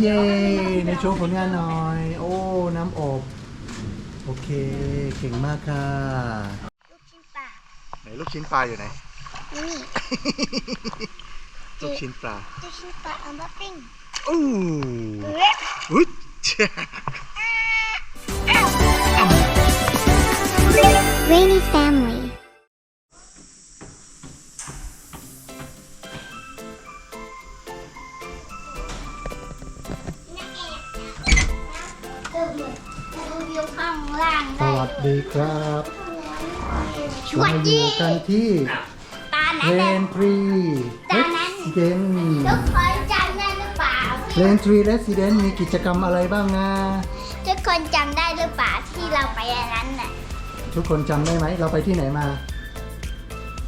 เย้ในโชว์ผลงานหน่อย โอ้ น้ำอบ โอเค เก่งมากค่ะ ลูกชิ้นปลาไหนลูกชิ้นปลาอยู่ไหน นี่ลูกชิ้นปลา ลูกชิ้นปลาเอามาปิ้งอู้เล็กอุ๊ยเจ้า Rainy family วิวข้างล่างสวัสดีครับสวัสเราอดียู่กันที่ตาเรนั้นนทรีตเรอนนั้นสเดนทุกคนจำได้หรือเปล่าเรนทรีเรสเดนมีกิจกรรมอะไรบ้างนะทุกคนจำได้หรือเปล่าที่เราไปอันนั้นน่ะทุกคนจำได้ไหม เราไปที่ไหนมา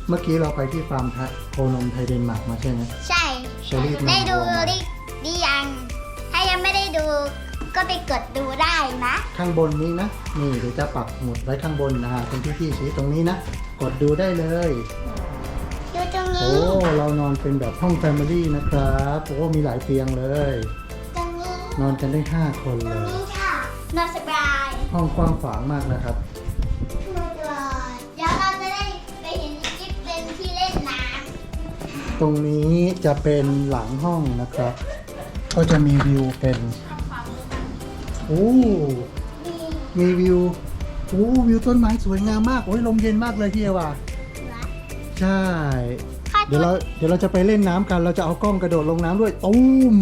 เมื่อกี้เราไปที่ฟาร์มทะโคนมไทยเดนมาร์กมาใช่ไหม ใช่เชอรี่ได้ดูนำ ก็ไปกดดูได้นะ ข้างบนนี้นะ นี่เดี๋ยวจะปักหมุดไว้ข้างบนนะฮะเป็นที่ที่ชี้ตรงนี้นะ กดดูได้เลย ดูตรงโอ้นี้เรานอนเป็นแบบห้องแฟมิลี่นะครับ โอ้ มีหลายเตียงเลย ตรงนี้ นอนกันได้ 5 คนตรเลงย นี้ค่ะ นอนสบายห้องกว้างขวางมากนะครับ นอนสบายเดี๋ยวเราจะได้ไปเห็นจิ๊บเป็นที่เล่นน้ตรงนี้จะเป็นหลังห้องนะครับ ก็จะมีวิวเป็น โอ้ำมีมีวิว โอ้วิวต้นไม้สวยงามมาก โอ้ยลมเย็นมากเลยพี่เอว่าเหรอใช่ค่าเดี๋ยวเราเดี๋ยวเราจะไปเล่นน้ำกัน เราจะเอากล้องกระโดดลงน้ำด้วยตุ้ม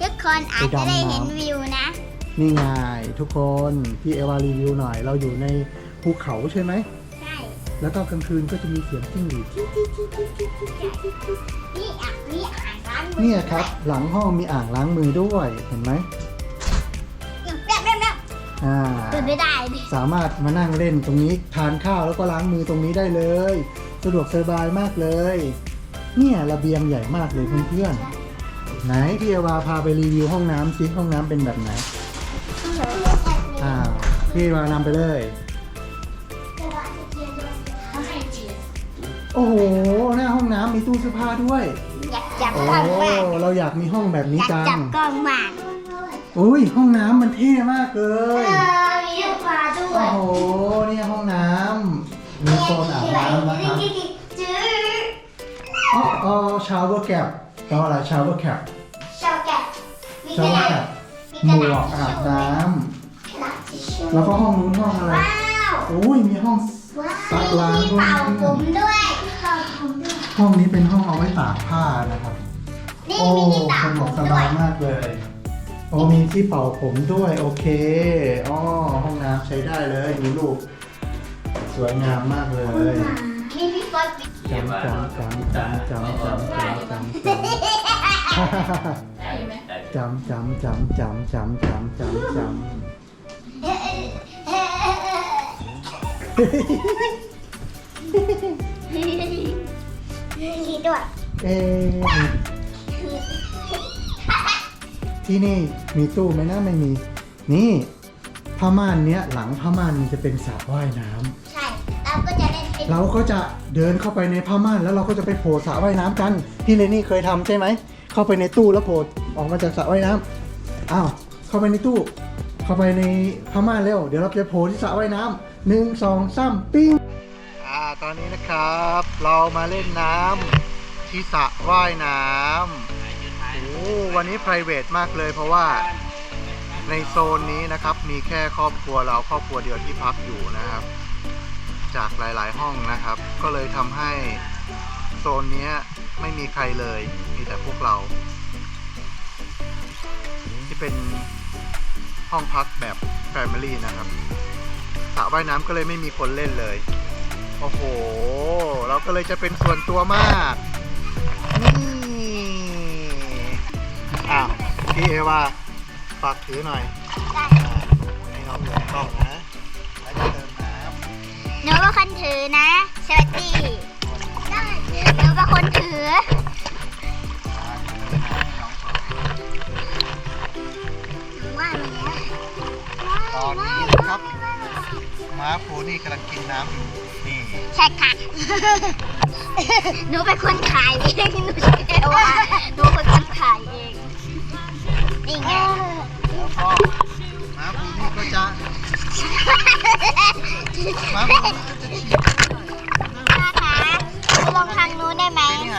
ทุกคนอาจจะได้เห็นวิวนะ นี่ไงทุกคนพี่เอวารีวิวหน่อย เราอยู่ในภูเขาใช่ไหม ใช่แล้วก็กลางคืนก็จะมีเสียงจิ้งหรีดนี่อะนี่อ่านร้านมือเนี่ยครับ หลังห้องมีอ่างล้างมือด้วยเห็นไหม อ่าเปิดไม่ได้ดิสามารถมานั่งเล่นตรงนี้ทานข้าวแล้วก็ล้างมือตรงนี้ได้เลย สะดวกสบายมากเลย เนี่ยระเบียงใหญ่มากเลยเพื่อนๆไหนพี่เอวาพาไปรีวิวห้องน้ำซิห้องน้ำเป็นแบบไหนอ้าวพี่เอวานำไปเลย โอ้โหหน้าห้องน้ำมีตู้เสื้อผ้าด้วยอยากจับโอ้กล้องมากเราอยากมีห้องแบบอนี้ยากจัจังบกล้องมาก อุ้ยห้องน้ำมันเท่มากเลเอยอมีลูกปลาด้วโอ้ยโหเนี่ยห้องน้ำมีโซนอาบน้ำนะครับ จื้ออ๋ออ๋อชาวเวอร์แกปแปลว่าอะไรชาวเวอร์แคปชาวแกะมีชากวระเวอดาร์ษแคปมีหกมระวดากษอาบน้กระดาษทิชชู่ำแล้วก็ห้องนู้นห้องอะไรว้าวโอ้ยมีห้อง ว้าวซักล้างมีด้วย เป่าผมด้วยเป่าผมด้วย ห้องนี้เป็นห้องเอาไว้ตากผ้านะครับ นี่โอ้มีที่ตากสะดผวกมสด้วบายยมากเลย โอ้มีที่เป่าผมด้วยโอเคอ๋อห้องน้ำใช้ได้เลยมีรูปสวยงามมากเลย มีพี่ฟอปิดจำจำจำจำจำจำจำจำจำจำจำจำจำจำจำจำขี่ด้วยเอ๊ ที่นี่มีตู้ไหมนะไม่มี นี่ผ้าม่านเนี้ยหลังผ้าม่านมันจะเป็นสระว่ายน้ำใช่เราก็จะเล่นเป็นเราก็จะเดินเข้าไปในผ้าม่านแล้วเราก็จะไปโผล่สระว่ายน้ำกันพี่เลนี่เคยทำใช่ไหมเข้าไปในตู้แล้วโผล่ออกมาจากสระว่ายน้ำอ้าวเข้าไปในตู้ เข้าไปในผ้าม่านเร็วเดี๋ยวเราจะโผล่ที่สระว่ายน้ำหนึ่งสองสามปิ้ง อ่าตอนนี้นะครับ เรามาเล่นน้ำที่สระว่ายน้ำ โอ้วันนี้ p r i v a t มากเลยเพราะว่าในโซนนี้นะครับ มีแค่ครอบครัวเราครอบครัวเดียวที่พักอยู่นะครับ จากหลายๆห้องนะครับ ก็เลยทำให้โซนนี้ไม่มีใครเลย มีแต่พวกเรา ที่เป็นห้องพักแบบ Family นะครับสระว่ายน้ำก็เลยไม่มีคนเล่นเลย โอ้โห เราก็เลยจะเป็นส่วนตัวมากนี่ พี่เอว่าฝากถือหน่อยอ่าให้น้องอยู่ในกล้องนะแล้วจะเติมน้ำหนูเป็นคนถือนะสวัสดีหนูเป็นคนถือ ว่ามันเนี้ยตอนนี้นะครับม้าโพนี่กำลังกินน้ำอยู่นี่ใช่ค่ะ หนูเป็นคนถ่ายเองหนูเชื่อว่าหนูเป็นคนถ่าย อย่าแม้าคูนี่ก็จะม้าคูก็จะฉีดพ่อคะลองทางนู้นได้ไหมนี่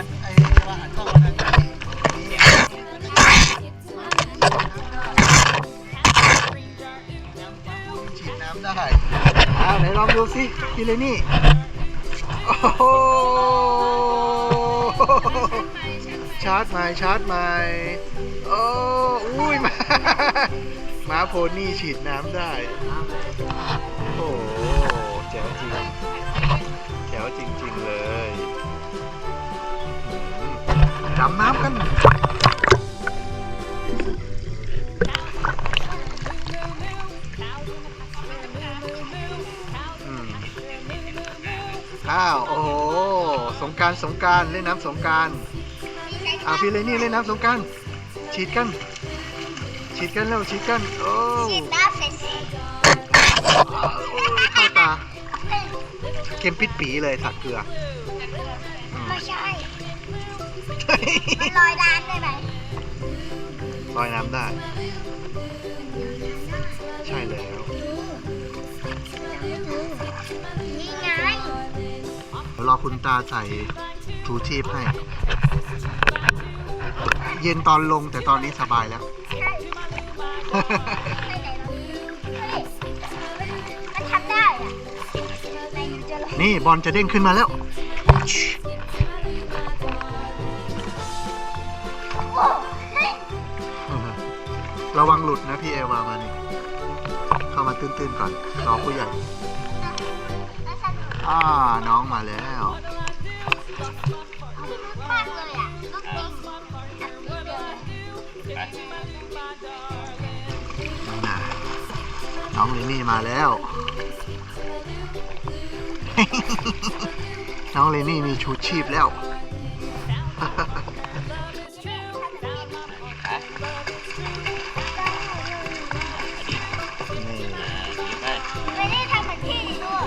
น้น้ำได้เอาไหนลองดูสิกินเลยนี่าร์จใหม่ชาร์จใหม่โอ้อุ้ยมาม้าโพนี่ฉีดน้ำได้ โอ้โหแจ๋วจริงแจ๋วจริง ๆ เลยดำน้ำกันอ้าว โอ้โห สงการสงการเล่นน้ำสงการ อ่าพี่เลนี่เล่นน้ำสงกรารฉีดกัน ฉีดกันแล้วฉีดกัน โอ้ฉีดน้ำเสร็จเข้าตาเค็มปิดปีเลยสักเกลืออืมไม่ใช่ มันลอยน้ำได้ไหมลอยน้ำได้ ใช่แล้วนี่ไงเดี๋ยวรอคุณตาใส่ชูชีพให้ เย็นตอนลงแต่ตอนนี้สบายแล้วใช่ไปไหนแล้วเฮ้ยมันทำได้อะในยูจะลงนี่บอลจะเด้งขึ้นมาแล้ว โอ้เฮ้ยระวังหลุดนะพี่เอวามานี่เข้ามาตื้นๆก่อนรอผู้ใหญ่แล้วสนุกอ่าน้องมาแล้วม น้องลินี่มาแล้ว น้องเลนี่มีชูชีพแล้ว นี่ไม่ได้ทำเหมือนพี่ด้วย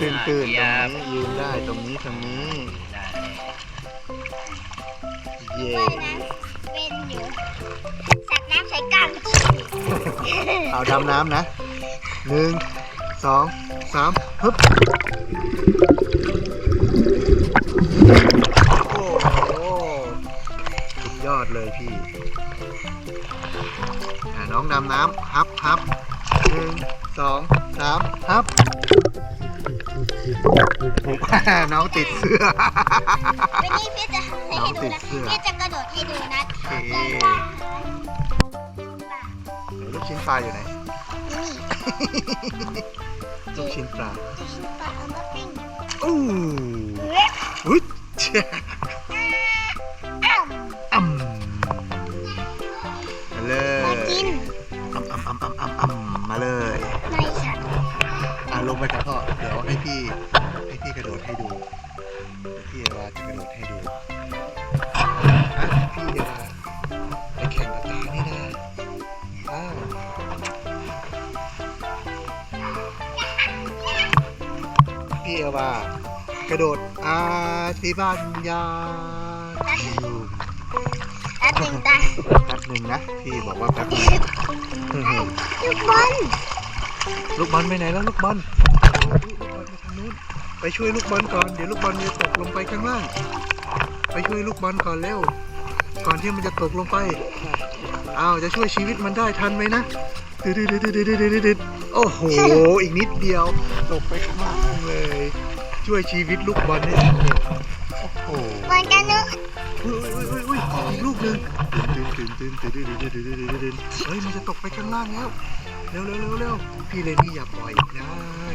ตื่นตื่นๆตรงนี้ยืนได้ตรงนี้ตรงนี้ เย่ว่ายน้ำเป็นอยู่สัตว์น้ำใช้กล้ามขี้เอาดำน้ำนะหนึ่งสองสามฮึบโอ้โหสุดยอดเลยพี่อะน้องดำน้ำฮับฮับหนึ่งสองสามฮับน้องติดเสื้อ วันนี้พี่ ดูติดนะเสื้อพี่จะกระโดดให้ดูนะโอเคแล้วก็ลูกชิ้นปลาอยู่ไหน นี่ลูกชิ้นปลาจะชิ้นปลาเอามาปิ้งอู้เล็บอุ๊ยเชี่ยอ้าวอ่ำมาเลมายกินอ่ำอ่ำอ่ำอ่ำอ่ำอ่ำมาเลย ไม่ใช่อะลงไปกับพ่อเดี๋ยวให้พี่ให้พี่กระโดดให้ดู ระโดดอาธิบัญญาอยู่แป๊บหนึ่งตาแป๊บหนึ่งนะพี่บอกว่าแป๊บหนึงลูกบอลลูกบอลไปไหนแล้วลูกบอลลูกบอลไปทางนู้นไปช่วยลูกบอลก่อนเดี๋ยวลูกบอลจะตกลงไปข้างล่างไปช่วยลูกบอลก่อนเร็วก่อนที่มันจะตกลงไปอ้าวจะช่วยชีวิตมันได้ทันไหมนะดึดดึดดึดดึดดึดดึดดึดโอ้โห อีกนิดเดียว ตกไปข้างล่างเลย ช่วยชีวิตลูกบอลได้สำเร็จโอ้โหเหมือนกันเนอะอุ้ยอุ้ยอุ้ยอุ้ยอีกลูกหนึ่งตื่นตื่นตื่นตื่นตื่นตื่นตื่นตื่นตื่นตื่นเฮ้ยมันจะตกไปข้างล่างแล้วเร็วเร็วเร็วเร็วพี่เลนี่อย่าปล่อยอีกนะ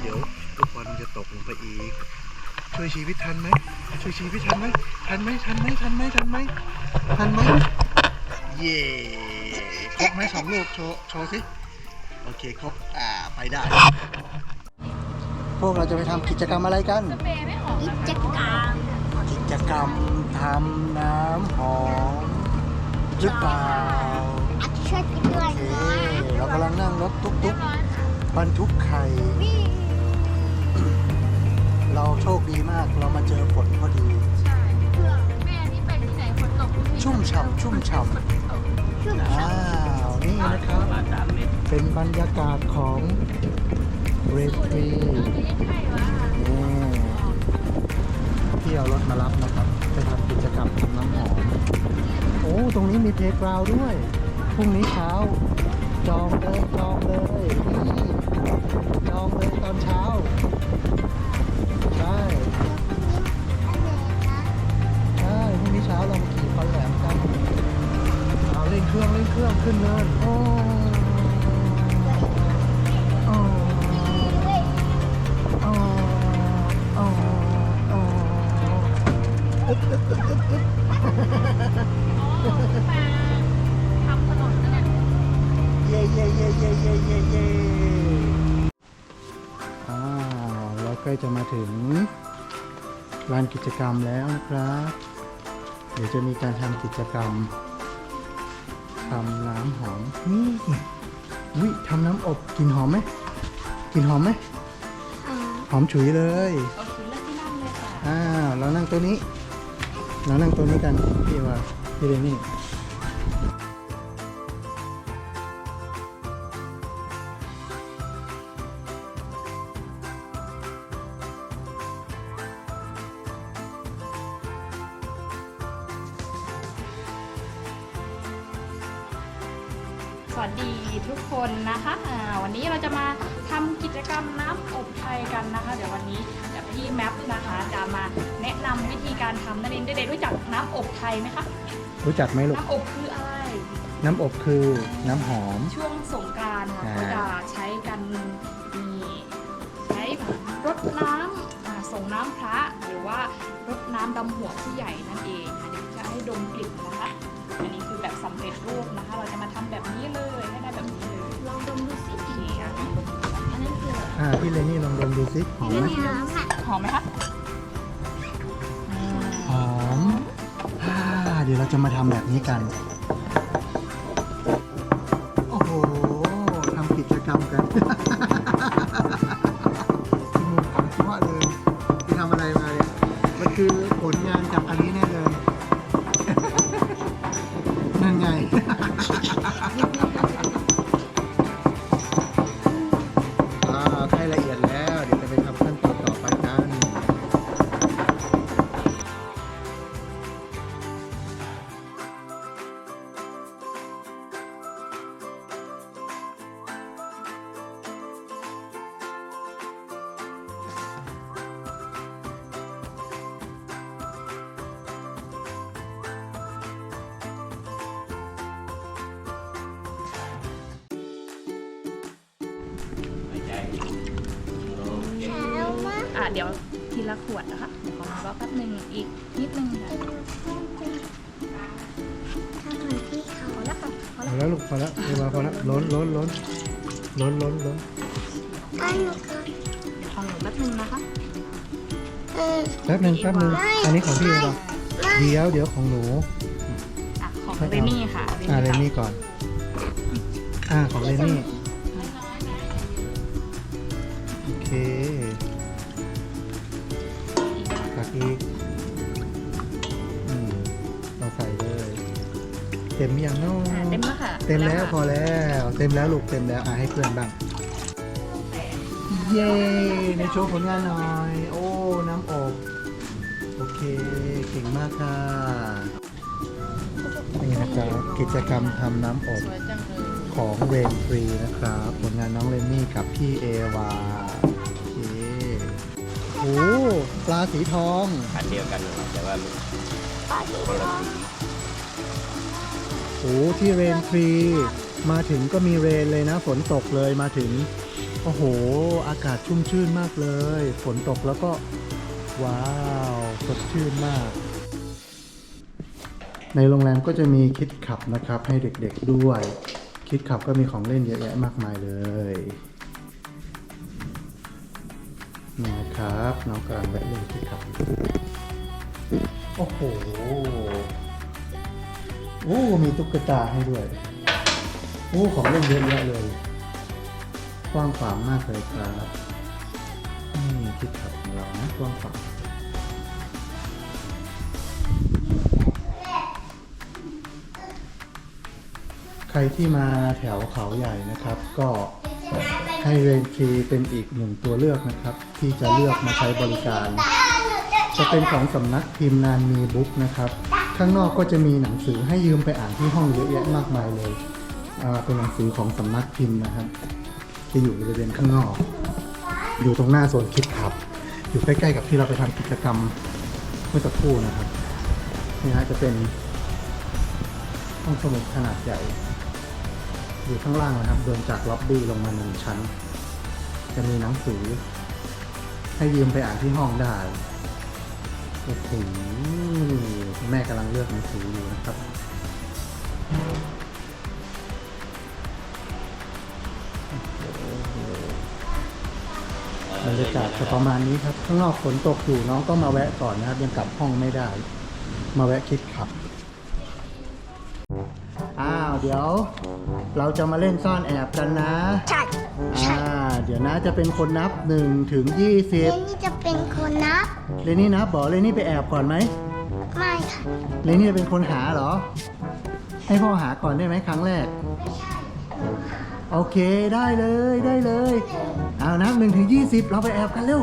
เดี๋ยวลูกบอลมันจะตกลงไปอีก ช่วยชีวิตทันไหมช่วยชีวิตทันไหมทันไหมทันไหมทันไหมทันไหมทันไหมเย่ครบไหมสองลูกโชว์โชว์สิโอเคครบอ่าไปได้ พวกเราจะไปทำกิจกรรมอะไรกัน กิจกรรมกิจกรรมทำน้ำหอมหรือเปล่าอาจจะช่วยกันด้วยโอเคนะเรากำลังนั่งรถตุ๊กๆบรรทุกไข่เราโชคดีมากเรามาเจอฝนพอดีชุ่มฉ่ำชุ่มฉ่ำอ้าว นี่นะครับ เป็นบรรยากาศของ เรฟรีที่เอารถมารับนะครับ ไปทำกิจกรรมทำน้ำหอม โอ้ ตรงนี้มีเพลกราวด้วย พรุ่งนี้เช้า จองเลย จองเลยนี่จองเลยตอนเช้า ใช่ใช่พรุ่งนี้เช้าเรามาขี่คอนแหลมกันเอาเร่งเครื่องเร่งเครื่องขึ้นเนินโอ้ ล้จะมาถึงลานกิจกรรมแล้วนะครับ เดี๋ยวจะมีการทำกิจกรรมทำน้ำหอมนี่วิทำน้ำอบกลิ่นหอมไหมกลิ่นหอมไหมหอมฉุยเลยโอเคเลือกที่นั่งเลยค่ะอ้าวเรานั่งตัวนี้ เรานั่งตัวนี้กันพี่ว่าพี่เรนนี่ นนี้เราจะมาทำกิจกรรมน้ำอบไทยกันนะคะ เดี๋ยววันนี้เดี๋ยวพี่แมปนะคะจะมาแนะนำวิธีการทำนั่นเองเด็กๆรู้จักน้ำอบไทยไหมคะรู้จักไหมลูกน้ำอบคืออะไร น้ำอบคือน้ำหอม ช่วงสงกรานต์ค่ะอ่าเขาจะใช้กันมีใช้รดน้ำอ่าส่งน้ำพระหรือว่ารดน้ำดำหัวผู้ใหญ่นั่นเองค่ะเดี๋ยวจะให้ดมกลิ่นนะคะ อันนี้คือแบบสำเร็จรูปนะคะ เราจะมาทำแบบนี้เลยให้ได้แบบนี้เลยลองดมดูสิ ออะไรอ่าพี่เรนนี่ลองดมดูสิหอมไหมน้ำอะหอมไหมคะอืมหอมอ่าเดี๋ยวเราจะมาทำแบบนี้กัน เดี๋ยวทีละขวดนะคะเดี๋ยวขอรอแป๊บหนึ่งอีกนิดนึงค่ะถ้าเหมือนที่เขาแล้วค่ะพอพอแล้วแล้วลูกพอแล้วเวลาพอแล้วล้นล้นล้นล้นล้นล้นอันนี้ก็เดี๋ยวขอหนูแป๊บหนึงนะคะ เออแป๊บหนึ่งแป๊บหนึ่งอันนี้ของพี่เองเหรอไม่เดี๋ยวเดี๋ยวของหนู อะ ของเรนนี่ค่ะอ่าเรนค่ะนี่ก่อน อ่าของเรนนี่ เต็มแล้วค่ะเต็มแล้วพอค่ะแล้ว เต็มแล้วลูกเต็มแล้วอะให้เพื่อนบ้าง เย้ในโชว์ผลงานหน่อย โอ้ น้ำอบโอเค เก่งมากค่ะ นี่นะครับกิจกรรมทำน้ำอบสวยจังเลยของเรนฟรีนะครับ ผลงานน้องเรนนี่กับพี่เอวาโอเคโอ้ปลาสีทอง อันเดียวกันเลยแต่ว่าคนละสี โอ้ที่เรนฟรีมาถึงก็มีเรนเลยนะ ฝนตกเลยมาถึง โอ้โห อากาศชุ่มชื่นมากเลย ฝนตกแล้วก็ ว้าวสดชื่นมาก ในโรงแรมก็จะมีคิดขับนะครับ ให้เด็กๆด้วย คิดขับก็มีของเล่นเยอะแยะมากมายเลยนี่นะครับน้องกลังแวะเล่นคิดขับ โอ้โห โอ้ มีตุ๊กตาให้ด้วย โอ้ ของเล่นเยอะแยะเลยกว้างขวางมากเลยครับนี่คิดขับของเรานะกว้างขวางใครที่มาแถวเขาใหญ่นะครับ ก็ให้เรนทีเป็นอีกหนึ่งตัวเลือกนะครับ ที่จะเลือกมาใช้บริการ จะเป็นของสำนักพิมพ์นานมีบุ๊กนะครับ ข้างนอกก็จะมีหนังสือให้ยืมไปอ่านที่ห้องเยอะแยะมากมายเลยเป็นหนังสือของสำนักพิมพ์นะครับที่อยู่บริเวณข้างนอก อยู่ตรงหน้าโซนคิดขับ อยู่ใกล้ๆกับที่เราไปทำกิจกรรมเมื่อสักครู่นะครับนี่ฮะจะเป็นห้องสมุดขนาดใหญ่ อยู่ข้างล่างนะครับ เดินจากล็อบบี้ลงมาหนึ่งชั้น จะมีหนังสือ ให้ยืมไปอ่านที่ห้องได้โอ้โห แม่กำลังเลือกหนังสืออยู่นะครับ บรรยากาศจะประมาณนี้ครับ ข้างนอกฝนตกอยู่น้องก็มาแวะก่อนนะครับ ยังกลับห้องไม่ได้ มาแวะคิดขับ อ้าวเดี๋ยว เราจะมาเล่นซ่อนแอบกันนะ ใช่ใช่อ่าเดี๋ยวนะจะเป็นคนนับ1ถึงเรนนี่จะเป็นคนนับ20เรนนี่นับบอกเรนนี่ไปแอบก่อนไหม ไม่ค่ะเรนนี่จะเป็นคนหาเหรอ ให้พ่อหาก่อนได้ไหมครั้งแรกโอเคได้เลยได้เลย เอานับ1ถึง20เราไปแอบกันเร็ว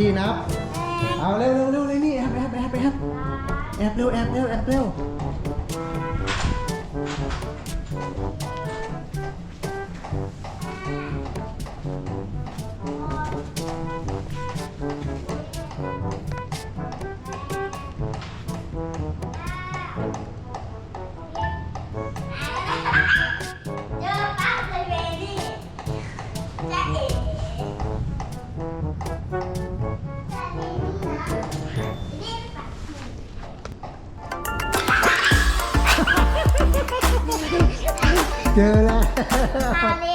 พี่นับ เอาเร็วเร็วเร็วเลยนี่แอบแอบแอบแอบแอบเร็วแอบเร็วแอบเร็ว